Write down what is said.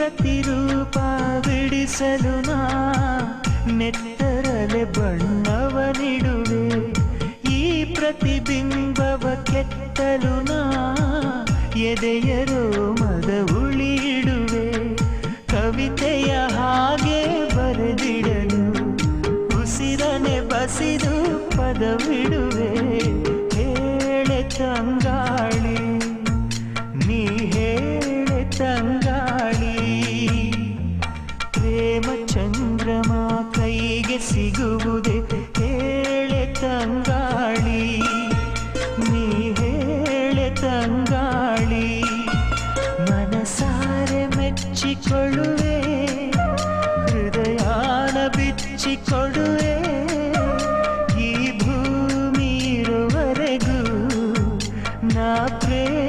ಪ್ರತಿರೂಪ ಬಿಡಿಸಲು ನಾ ನೆತ್ತರಲೆ ಬಣ್ಣವ ನೀಡುವೆ. ಈ ಪ್ರತಿಬಿಂಬವ ಕೆತ್ತಲು ನಾ ಎದೆಯರೋ ಮದ ಉಳಿಡುವೆ ಕವಿತೆಯ ಹಾಗೆ ಬರೆದಿಡಲು ಉಸಿರನೆ ಬಸಿದು ಪದವಿಡುವೆ. ಹೇಳೆ ತಂಗಾಳಿ ಪ್ರೇಮ ಚಂದ್ರಮ ಕೈಗೆ ಸಿಗುವುದೇ ಹೇಳೆ ತಂಗಾಳಿ. ನೀ ಹೇಳೆ ತಂಗಾಳಿ. ಮನಸಾರೆ ಮೆಚ್ಚಿಕೊಳ್ಳುವೆ, ಹೃದಯಾನ ಬಿಚ್ಚಿಕೊಡುವೆ ಈ ಭೂಮಿ ಇರುವರೆಗೂ ನಾ ಪ್ರೇಮ